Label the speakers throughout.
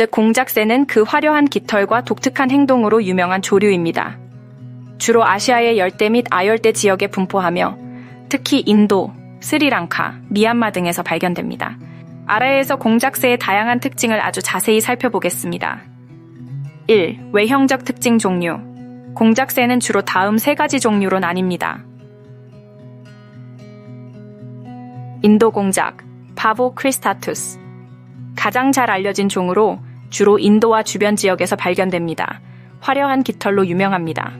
Speaker 1: 즉 공작새는 그 화려한 깃털과 독특한 행동으로 유명한 조류입니다. 주로 아시아의 열대 및 아열대 지역에 분포하며 특히 인도, 스리랑카, 미얀마 등에서 발견됩니다. 아래에서 공작새의 다양한 특징을 아주 자세히 살펴보겠습니다. 1. 외형적 특징 종류. 공작새는 주로 다음 세 가지 종류로 나뉩니다. 인도 공작, 바보 크리스타투스. 가장 잘 알려진 종으로 주로 인도와 주변 지역에서 발견됩니다. 화려한 깃털로 유명합니다.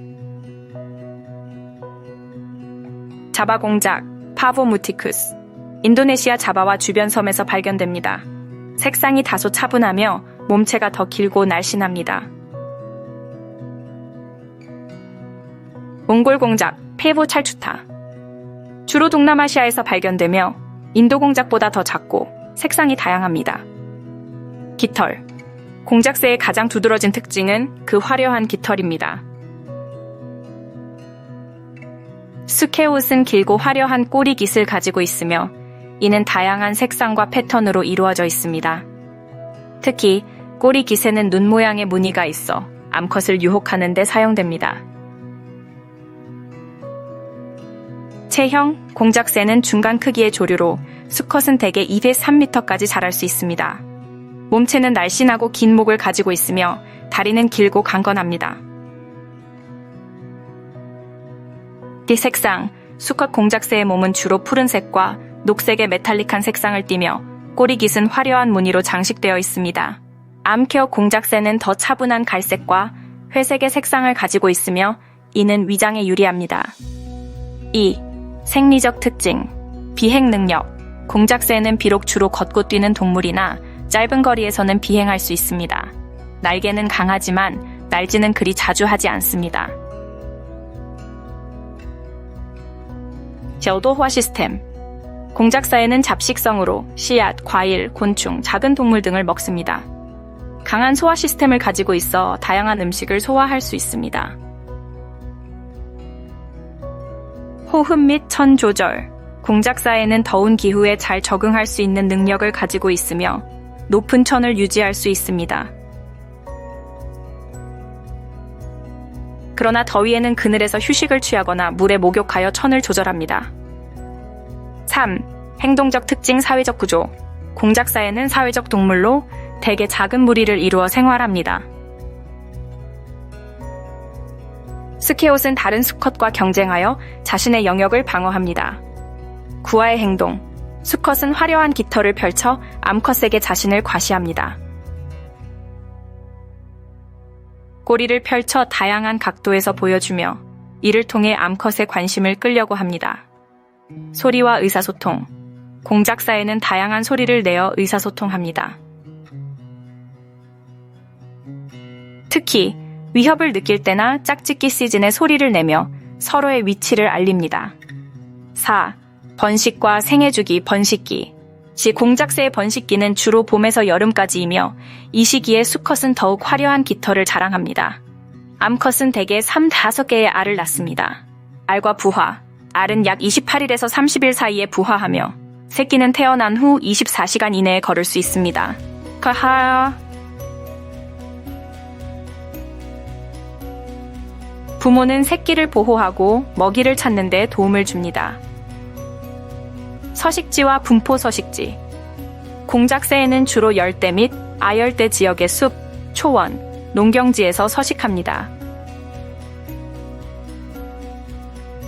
Speaker 1: 자바 공작, 파보 무티쿠스. 인도네시아 자바와 주변 섬에서 발견됩니다. 색상이 다소 차분하며 몸체가 더 길고 날씬합니다. 몽골 공작, 페보 찰추타. 주로 동남아시아에서 발견되며 인도 공작보다 더 작고 색상이 다양합니다. 깃털. 공작새의 가장 두드러진 특징은 그 화려한 깃털입니다. 수케옷은 길고 화려한 꼬리 깃을 가지고 있으며 이는 다양한 색상과 패턴으로 이루어져 있습니다. 특히 꼬리 깃에는 눈 모양의 무늬가 있어 암컷을 유혹하는 데 사용됩니다. 체형, 공작새는 중간 크기의 조류로 수컷은 대개 2대 3m까지 자랄 수 있습니다. 몸체는 날씬하고 긴 목을 가지고 있으며 다리는 길고 강건합니다. 띠 색상, 수컷 공작새의 몸은 주로 푸른색과 녹색의 메탈릭한 색상을 띠며 꼬리 깃은 화려한 무늬로 장식되어 있습니다. 암케어 공작새는 더 차분한 갈색과 회색의 색상을 가지고 있으며 이는 위장에 유리합니다. 2. 생리적 특징, 비행 능력. 공작새는 비록 주로 걷고 뛰는 동물이나 짧은 거리에서는 비행할 수 있습니다. 날개는 강하지만 날지는 그리 자주 하지 않습니다. 저도화 시스템. 공작사에는 잡식성으로 씨앗, 과일, 곤충, 작은 동물 등을 먹습니다. 강한 소화 시스템을 가지고 있어 다양한 음식을 소화할 수 있습니다. 호흡 및 천 조절. 공작사에는 더운 기후에 잘 적응할 수 있는 능력을 가지고 있으며 높은 천을 유지할 수 있습니다. 그러나 더위에는 그늘에서 휴식을 취하거나 물에 목욕하여 천을 조절합니다. 3. 행동적 특징 사회적 구조. 공작사에는 사회적 동물로 대개 작은 무리를 이루어 생활합니다. 스케옷은 다른 수컷과 경쟁하여 자신의 영역을 방어합니다. 구아의 행동. 수컷은 화려한 깃털을 펼쳐 암컷에게 자신을 과시합니다. 꼬리를 펼쳐 다양한 각도에서 보여주며 이를 통해 암컷의 관심을 끌려고 합니다. 소리와 의사소통. 공작사에는 다양한 소리를 내어 의사소통합니다. 특히 위협을 느낄 때나 짝짓기 시즌에 소리를 내며 서로의 위치를 알립니다. 4. 번식과 생해주기 번식기. 지 공작새의 번식기는 주로 봄에서 여름까지이며 이 시기에 수컷은 더욱 화려한 깃털을 자랑합니다. 암컷은 대개 3, 5개의 알을 낳습니다. 알과 부화. 알은 약 28일에서 30일 사이에 부화하며 새끼는 태어난 후 24시간 이내에 걸을 수 있습니다. 카하 부모는 새끼를 보호하고 먹이를 찾는 데 도움을 줍니다. 서식지와 분포 서식지. 공작새에는 주로 열대 및 아열대 지역의 숲, 초원, 농경지에서 서식합니다.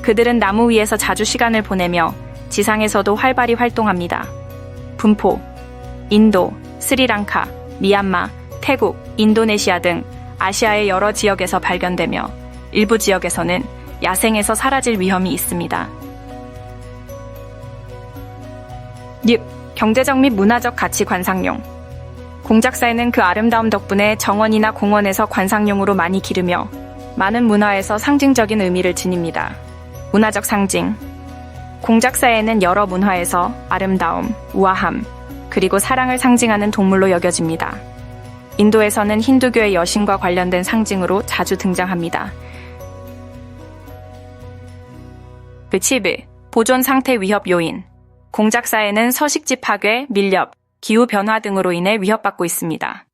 Speaker 1: 그들은 나무 위에서 자주 시간을 보내며 지상에서도 활발히 활동합니다. 분포, 인도, 스리랑카, 미얀마, 태국, 인도네시아 등 아시아의 여러 지역에서 발견되며 일부 지역에서는 야생에서 사라질 위험이 있습니다. 6. 경제적 및 문화적 가치 관상용. 공작사에는 그 아름다움 덕분에 정원이나 공원에서 관상용으로 많이 기르며 많은 문화에서 상징적인 의미를 지닙니다. 문화적 상징. 공작사에는 여러 문화에서 아름다움, 우아함, 그리고 사랑을 상징하는 동물로 여겨집니다. 인도에서는 힌두교의 여신과 관련된 상징으로 자주 등장합니다. 그 칩을 보존 상태 위협 요인. 공작사에는 서식지 파괴, 밀렵, 기후 변화 등으로 인해 위협받고 있습니다.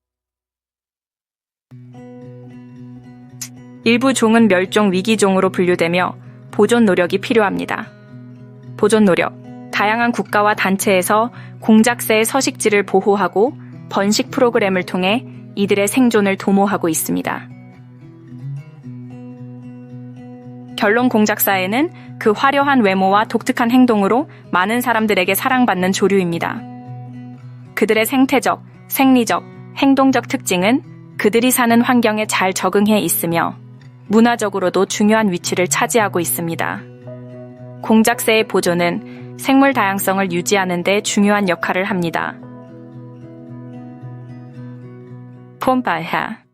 Speaker 1: 일부 종은 멸종 위기종으로 분류되며 보존 노력이 필요합니다. 보존 노력. 다양한 국가와 단체에서 공작새의 서식지를 보호하고 번식 프로그램을 통해 이들의 생존을 도모하고 있습니다. 결론 공작사에는 그 화려한 외모와 독특한 행동으로 많은 사람들에게 사랑받는 조류입니다. 그들의 생태적, 생리적, 행동적 특징은 그들이 사는 환경에 잘 적응해 있으며 문화적으로도 중요한 위치를 차지하고 있습니다. 공작새의 보존은 생물 다양성을 유지하는 데 중요한 역할을 합니다. 폼바하